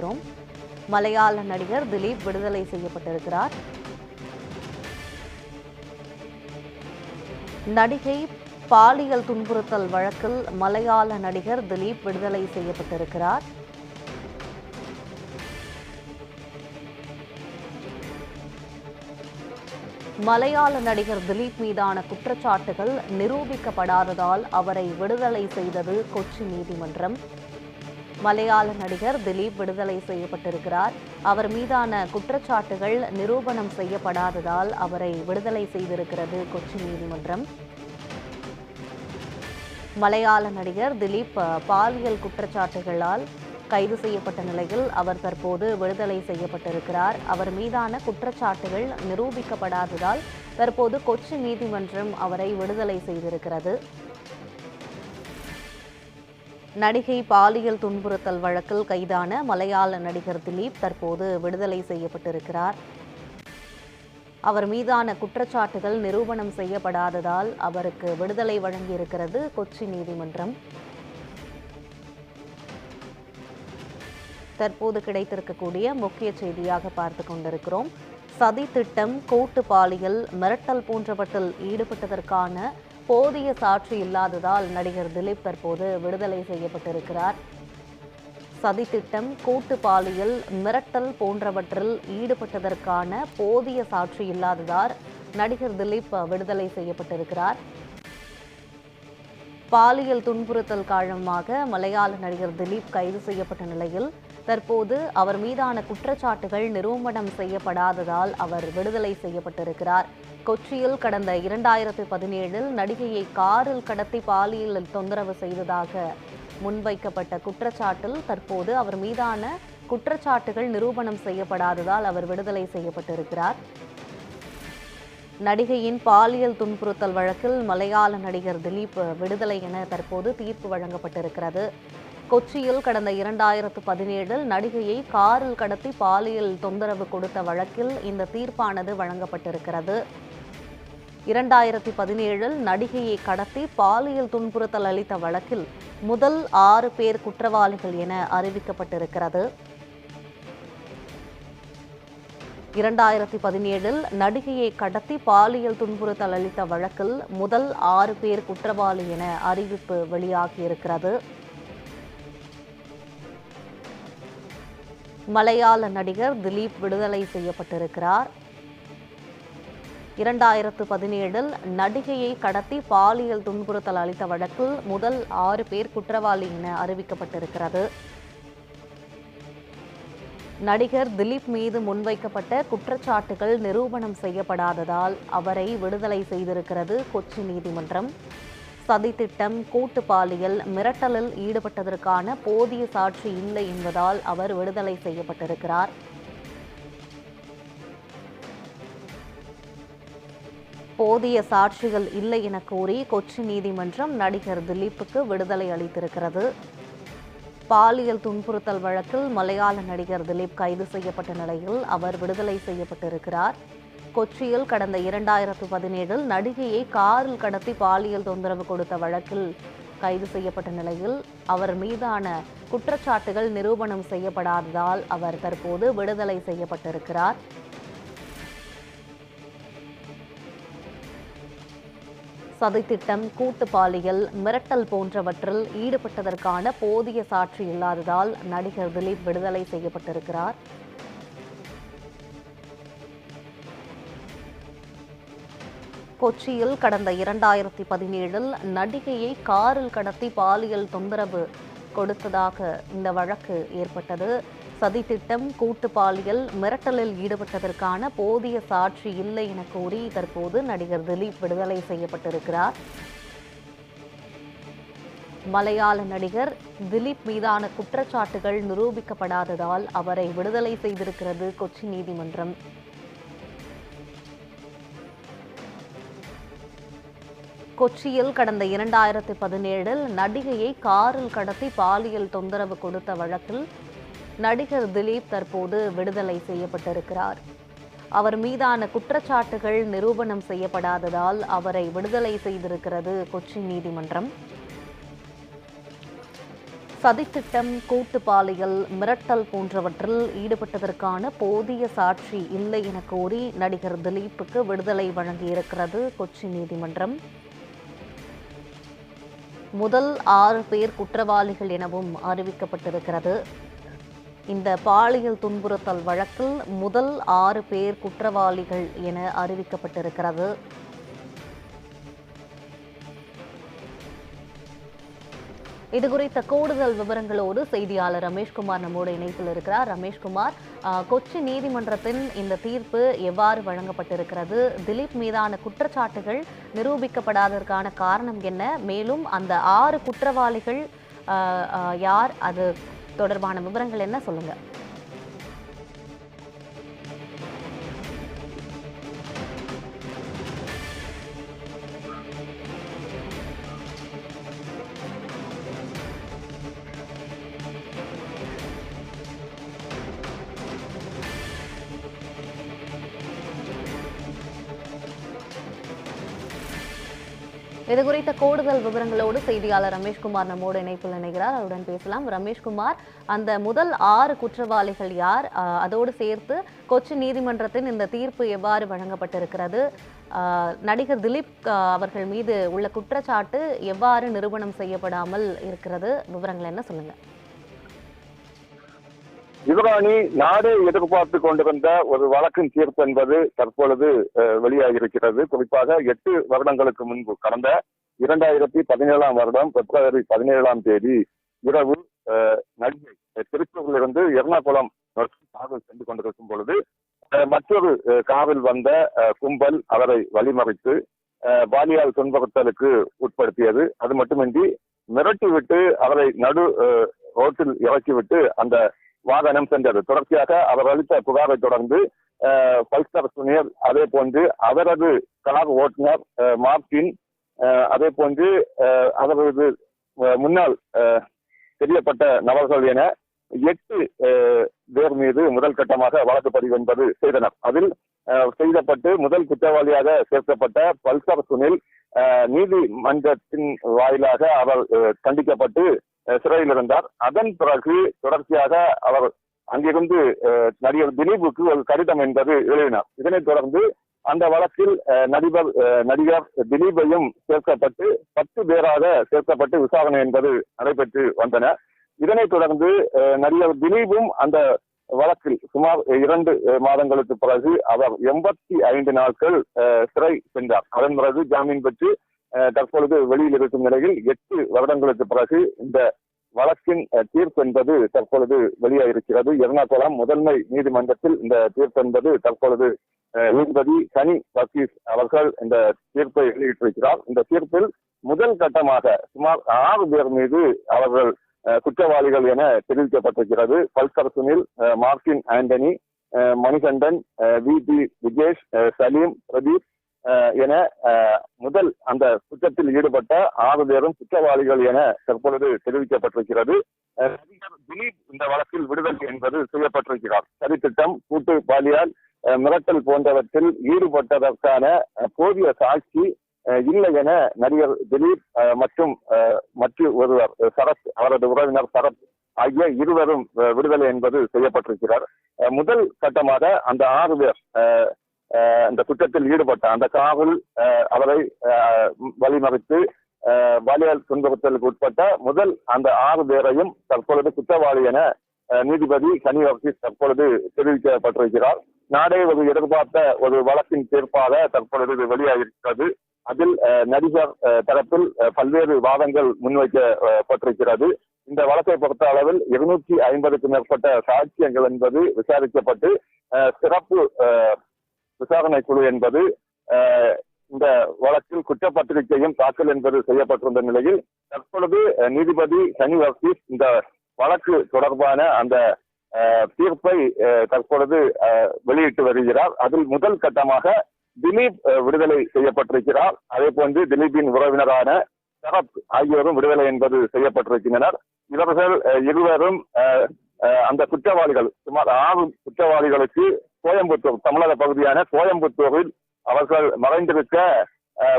பார்க்கிறோம் மலையாள நடிகர் திலீப் விடுதலை செய்யப்பட்டிருக்கிறார். நடிகை பாலியல் துன்புறுத்தல் வழக்கில் மலையாள நடிகர் திலீப் விடுதலை செய்யப்பட்டிருக்கிறார். மலையாள நடிகர் திலீப் மீதான குற்றச்சாட்டுகள் நிரூபிக்கப்படாததால் அவரை விடுதலை செய்தது கொச்சி நீதிமன்றம். மலையாள நடிகர் திலீப் விடுதலை செய்யப்பட்டிருக்கிறார். அவர் மீதான குற்றச்சாட்டுகள் நிரூபணம் செய்யப்படாததால் அவரை விடுதலை செய்திருக்கிறது கொச்சி நீதிமன்றம். மலையாள நடிகர் திலீப் பாலியல் குற்றச்சாட்டுகளால் கைது செய்யப்பட்ட நிலையில் அவர் தற்போது விடுதலை செய்யப்பட்டிருக்கிறார். அவர் மீதான குற்றச்சாட்டுகள் நிரூபிக்கப்படாததால் தற்போது கொச்சி நீதிமன்றம் அவரை விடுதலை செய்திருக்கிறது. நடிகை பாலியல் துன்புறுத்தல் வழக்கில் கைதான மலையாள நடிகர் திலீப் தற்போது விடுதலை செய்யப்பட்டிருக்கிறார். அவர் மீதான குற்றச்சாட்டுகள் நிரூபணம் செய்யப்படாததால் அவருக்கு விடுதலை வழங்கியிருக்கிறது கொச்சி நீதிமன்றம். தற்போது கிடைத்திருக்கக்கூடிய முக்கிய செய்தியாக பார்த்து கொண்டிருக்கிறோம். சதி திட்டம் கூட்டு பாலியல் மிரட்டல் போன்றவற்றில் ஈடுபட்டதற்கான போதிய சாட்சி இல்லாததால் நடிகர் திலீப் தற்போது விடுதலை செய்யப்பட்டிருக்கிறார். சதித்திட்டம் கூட்டு பாலியல் மிரட்டல் போன்றவற்றில் ஈடுபட்டதற்கான போதிய சாட்சி இல்லாததால் நடிகர் திலீப் விடுதலை செய்யப்பட்டிருக்கிறார். பாலியல் துன்புறுத்தல் காரணமாக மலையாள நடிகர் திலீப் கைது செய்யப்பட்ட நிலையில் தற்போது அவர் மீதான குற்றச்சாட்டுகள் நிரூபணம் செய்யப்படாததால் அவர் விடுதலை செய்யப்பட்டிருக்கிறார். கொச்சியில் கடந்த இரண்டாயிரத்தி பதினேழில் நடிகையை காரில் கடத்தி பாலியல் தொந்தரவு செய்ததாக முன்வைக்கப்பட்ட குற்றச்சாட்டில் தற்போது அவர் மீதான குற்றச்சாட்டுகள் நிரூபணம் செய்யப்படாததால் அவர் விடுதலை செய்யப்பட்டிருக்கிறார். நடிகையின் பாலியல் துன்புறுத்தல் வழக்கில் மலையாள நடிகர் திலீப் விடுதலை என தற்போது தீர்ப்பு வழங்கப்பட்டிருக்கிறது. கொச்சியில் கடந்த இரண்டாயிரத்து பதினேழில் நடிகையை காரில் கடத்தி பாலியல் தொந்தரவு கொடுத்த வழக்கில் இந்த தீர்ப்பானது வழங்கப்பட்டிருக்கிறது. இரண்டாயிரத்தி பதினேழில் நடிகையை கடத்தி பாலியல் துன்புறுத்தல் அளித்த வழக்கில் முதல் ஆறு பேர் குற்றவாளிகள் என அறிவிக்கப்பட்டிருக்கிறது. இரண்டாயிரத்தி பதினேழில் நடிகையை கடத்தி பாலியல் துன்புறுத்தல் அளித்த வழக்கில் முதல் ஆறு பேர் குற்றவாளி என அறிவிப்பு வெளியாகியிருக்கிறது. மலையாள நடிகர் திலீப் விடுதலை செய்யப்பட்டிருக்கிறார். இரண்டாயிரத்து பதினேழில் நடிகையை கடத்தி பாலியல் துன்புறுத்தல் அளித்த வழக்கில் முதல் ஆறு பேர் குற்றவாளி என அறிவிக்கப்பட்டிருக்கிறது. நடிகர் திலீப் மீது முன்வைக்கப்பட்ட குற்றச்சாட்டுகள் நிரூபணம் செய்யப்படாததால் அவரை விடுதலை செய்திருக்கிறது கொச்சி நீதிமன்றம். சதித்திட்டம் கூட்டு பாலியல் மிரட்டலில் ஈடுபட்டதற்கான போதிய சாட்சி இல்லை என்பதால் அவர் விடுதலை செய்யப்பட்டிருக்கிறார். போதிய சாட்சிகள் இல்லை என கூறி கொச்சி நீதிமன்றம் நடிகர் திலீப்புக்கு விடுதலை அளித்திருக்கிறது. பாலியல் துன்புறுத்தல் வழக்கில் மலையாள நடிகர் திலீப் கைது செய்யப்பட்ட நிலையில் அவர் விடுதலை செய்யப்பட்டிருக்கிறார். கொச்சியில் கடந்த இரண்டாயிரத்து பதினேழில் நடிகையை காரில் கடத்தி பாலியல் தொந்தரவு கொடுத்த வழக்கில் கைது செய்யப்பட்ட நிலையில் அவர் மீதான குற்றச்சாட்டுகள் நிரூபணம் செய்யப்படாததால் அவர் தற்போது விடுதலை செய்யப்பட்டிருக்கிறார். சதித்திட்டம் கூட்டு பாலியல் மிரட்டல் போன்றவற்றில் ஈடுபட்டதற்கான போதிய சாட்சி இல்லாததால் நடிகர் திலீப் விடுதலை செய்யப்பட்டிருக்கிறார். கொச்சியில் கடந்த இரண்டாயிரத்தி பதினேழில் நடிகையை காரில் கடத்தி பாலியல் தொந்தரவு கொடுத்ததாக இந்த வழக்கு ஏற்பட்டது. சதித்திட்டம் கூட்டு பாலியல் மிரட்டலில் ஈடுபட்டதற்கான போதிய சாட்சி இல்லை என கூறி தற்போது நடிகர் திலீப் விடுதலை செய்யப்பட்டிருக்கிறார். மலையாள நடிகர் திலீப் மீதான குற்றச்சாட்டுகள் நிரூபிக்கப்படாததால் அவரை விடுதலை செய்திருக்கிறது கொச்சி நீதிமன்றம். கொச்சியில் கடந்த இரண்டாயிரத்தி பதினேழில் நடிகையை காரில் கடத்தி பாலியல் தொந்தரவு கொடுத்த வழக்கில் நடிகர் திலீப் தற்போது விடுதலை செய்யப்பட்டிருக்கிறார். அவர் மீதான குற்றச்சாட்டுகள் நிரூபணம் செய்யப்படாததால் அவரை விடுதலை செய்திருக்கிறது கொச்சி நீதிமன்றம். சதித்திட்டம் கூட்டு பாலியல் மிரட்டல் போன்றவற்றில் ஈடுபட்டதற்கான போதிய சாட்சி இல்லை என கோரி நடிகர் திலீப்புக்கு விடுதலை வழங்கியிருக்கிறது கொச்சி நீதிமன்றம். முதல் ஆறு பேர் குற்றவாளிகள் எனவும் அறிவிக்கப்பட்டிருக்கிறது. இந்த பாலியல் துன்புறுத்தல் வழக்கில் முதல் ஆறு பேர் குற்றவாளிகள் என அறிவிக்கப்பட்டிருக்கிறது. இது குறித்த கூடுதல் விவரங்களோடு செய்தியாளர் ரமேஷ்குமார் நம்மோடு இணைப்பில் இருக்கிறார். ரமேஷ்குமார் கொச்சி நீதிமன்றத்தின் இந்த தீர்ப்பு எவ்வாறு வழங்கப்பட்டிருக்கிறது? திலீப் மீதான குற்றச்சாட்டுகள் நிரூபிக்கப்படாததற்கான காரணம் என்ன? மேலும் அந்த ஆறு குற்றவாளிகள் ஆஹ், யார்? அது தொடர்பான விவரங்கள் என்ன சொல்லுங்கள் இது குறித்த கூடுதல் விவரங்களோடு செய்தியாளர் ரமேஷ்குமார் நம்மோடு இணைப்பில் இணைகிறார். அவருடன் பேசலாம். ரமேஷ்குமார் அந்த முதல் ஆறு குற்றவாளிகள் யார்? அதோடு சேர்த்து கொச்சி நீதிமன்றத்தின் இந்த தீர்ப்பு எவ்வாறு வழங்கப்பட்டிருக்கிறது? நடிகர் திலீப் அவர்கள் மீது உள்ள குற்றச்சாட்டு எவ்வாறு நிரூபணம் செய்யப்படாமல் இருக்கிறது? விவரங்கள் என்ன சொல்லுங்க. யுவராணி நாடே எதிர்பார்த்து கொண்டிருந்த ஒரு வழக்கின் தீர்ப்பு என்பது தற்பொழுது அஹ், வெளியாகியிருக்கிறது. குறிப்பாக எட்டு வருடங்களுக்கு முன்பு கடந்த இரண்டாயிரத்தி பதினேழாம் வருடம் பிப்ரவரி பதினேழாம் தேதி இரவு நடிகை அஹ், திருப்பூரிலிருந்து எர்ணாகுளம் நோக்கி சென்று கொண்டிருக்கும் பொழுது மற்றொரு காவல் வந்த அஹ், கும்பல் அவரை வழிமறித்து அஹ், பாலியல் துன்புறுத்தலுக்கு உட்படுத்தியது. அது மட்டுமின்றி மிரட்டிவிட்டு அவரை நடு அஹ், ரோட்டில் இறக்கிவிட்டு அந்த வாகனம் சென்றது. தொடர்ச்சியாக அவர் அளித்த புகாரை தொடர்ந்து அஹ், பல்சர் சுனியர் அதே போன்று அவரது கார் ஓட்டுநர் அஹ், மார்டின் அஹ், அதே போன்று அஹ், அவரது முன்னால் முன்னாள் அஹ், தெரியப்பட்ட நபர்கள் என எட்டு அஹ், பேர் மீது முதல் கட்டமாக வழக்கு பதிவு என்பது செய்தனர். அதில் அஹ், செய்யப்பட்டு முதல் குற்றவாளியாக சேர்க்கப்பட்ட பல்சர் சுனில் அஹ், நீதிமன்றத்தின் வாயிலாக அவர் அஹ், சிறையில் இருந்தார். அதன் பிறகு தொடர்ச்சியாக அவர் அங்கிருந்து அஹ், நடிகர் திலீபுக்கு ஒரு கடிதம் என்பது எழுதினார். இதனைத் தொடர்ந்து அந்த வழக்கில் நடிகர் நடிகர் திலீபையும் சேர்க்கப்பட்டு பத்து பேராக சேர்க்கப்பட்டு விசாரணை என்பது நடைபெற்று வந்தன. இதனைத் தொடர்ந்து அஹ், நடிகர் திலீபும் அந்த வழக்கில் சுமார் இரண்டு மாதங்களுக்கு பிறகு அவர் எண்பத்தி ஐந்து நாட்கள் அஹ், சிறை சென்றார். அதன் பிறகு ஜாமீன் பெற்று தற்பொழுது வெளியில் இருக்கும் நிலையில் எட்டு வருடங்களுக்கு பிறகு இந்த வழக்கின் தீர்ப்பு என்பது தற்பொழுது வெளியாகிருக்கிறது எர்ணாகுளம் முதன்மை நீதிமன்றத்தில் இந்த தீர்ப்பு என்பது தற்பொழுது நீதிபதி சனி வக்கீஸ் அவர்கள் இந்த தீர்ப்பை வெளியிட்டிருக்கிறார். இந்த தீர்ப்பில் முதல் கட்டமாக சுமார் ஆறு பேர் மீது அவர்கள் குற்றவாளிகள் என தெரிவிக்கப்பட்டிருக்கிறது. பல்சர் சுனில் மார்டின் ஆண்டனி அஹ், மணிகண்டன் வி. பி. விஜேஷ் சலீம் பிரதீப் என அஹ், முதல் அந்த குற்றத்தில் ஈடுபட்ட ஆறு பேரும் குற்றவாளிகள் என தற்பொழுது தெரிவிக்கப்பட்டிருக்கிறது. நடிகர் திலீப் இந்த வழக்கில் விடுதலை என்பது செய்யப்பட்டிருக்கிறார். சதித்திட்டம் கூட்டு பாலியல் அஹ், மிரட்டல் போன்றவற்றில் ஈடுபட்டதற்கான போதிய சாட்சி அஹ், இல்லை என நடிகர் திலீப் அஹ், மற்றும் அஹ், மற்ற ஒருவர் சரத் அவரது உறவினர் சரத் ஆகிய இருவரும் அஹ், விடுதலை என்பது செய்யப்பட்டிருக்கிறார். அஹ், முதல் கட்டமாக அந்த ஆறு பேர் அஹ், இந்த குற்றத்தில் ஈடுபட்ட அந்த காவல் அஹ், அவரை வழிமறித்து பாலியல் துன்புறுத்தலுக்கு உட்பட்ட முதல் அந்த ஆறு பேரையும் தற்பொழுது குற்றவாளி என அஹ், நீதிபதி சனி வர்கீஸ் தற்பொழுது தெரிவிக்கப்பட்டிருக்கிறார். நாடே ஒரு எதிர்பார்த்த ஒரு வழக்கின் தீர்ப்பாக தற்பொழுது இது வெளியாகிருக்கிறது அதில் அஹ், நடிகர் தரப்பில் அஹ், பல்வேறு வாதங்கள் முன்வைக்கப்பட்டிருக்கிறது. இந்த வழக்கை பொறுத்த அளவில் இருநூற்றி ஐம்பதுக்கு மேற்பட்ட சாட்சியங்கள் என்பது விசாரிக்கப்பட்டு அஹ், சிறப்பு அஹ், விசாரணை குழு என்பது இந்த வழக்கில் குற்றப்பத்திரிகையும் தாக்கல் என்பது செய்யப்பட்டிருந்த நிலையில் தற்பொழுது நீதிபதி சனி வர்கீஸ் இந்த வழக்கு தொடர்பான அந்த அஹ், தீர்ப்பை தற்பொழுது வெளியிட்டு வருகிறார். அதில் முதல் கட்டமாக திலீப் அஹ், விடுதலை செய்யப்பட்டிருக்கிறார். அதே போன்று திலீப்பின் உறவினரான சரத் ஆகியோரும் விடுதலை என்பது செய்யப்பட்டிருக்கின்றனர். இவர்கள் இருவரும் அஹ், அந்த குற்றவாளிகள் சுமார் ஆறு குற்றவாளிகளுக்கு கோயம்புத்தூர் தமிழக பகுதியான கோயம்புத்தூரில் அவர்கள் மறைந்திருக்க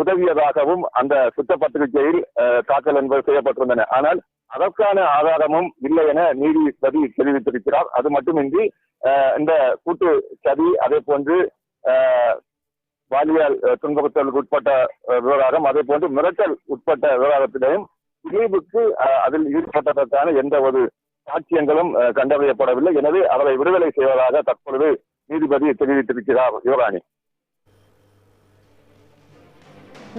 உதவியதாகவும் அந்த குற்றப்பத்திரிகையில் தாக்கல் என்பது செய்யப்பட்டிருந்தன. ஆனால் அதற்கான ஆதாரமும் இல்லை என நீதிபதி தெரிவித்திருக்கிறார். அது மட்டுமின்றி அஹ், இந்த கூட்டு சதி அதே போன்று பாலியல் துன்பத்தலுக்கு துன்புறுத்தலுக்கு உட்பட்ட விவகாரம் அதே போன்று மிரட்டல் உட்பட்ட விவகாரத்திலையும் திலீபுக்கு அஹ், அதில் ஈடுபட்டதற்கான எந்த ஒரு சாட்சியங்களும் கண்டறியப்படவில்லை. எனவே அவரை விடுதலை செய்வதாக தற்பொழுது நீதிபதி தெரிவித்திருக்கிறார் யுவராணி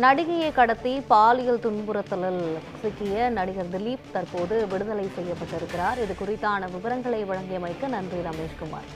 நடிகையை கடத்தி பாலியல் துன்புறுத்தலில் சிக்கிய நடிகர் திலீப் தற்போது விடுதலை செய்யப்பட்டிருக்கிறார். இது குறித்தான விவரங்களை வழங்கியமைக்கு நன்றி ரமேஷ்குமார்.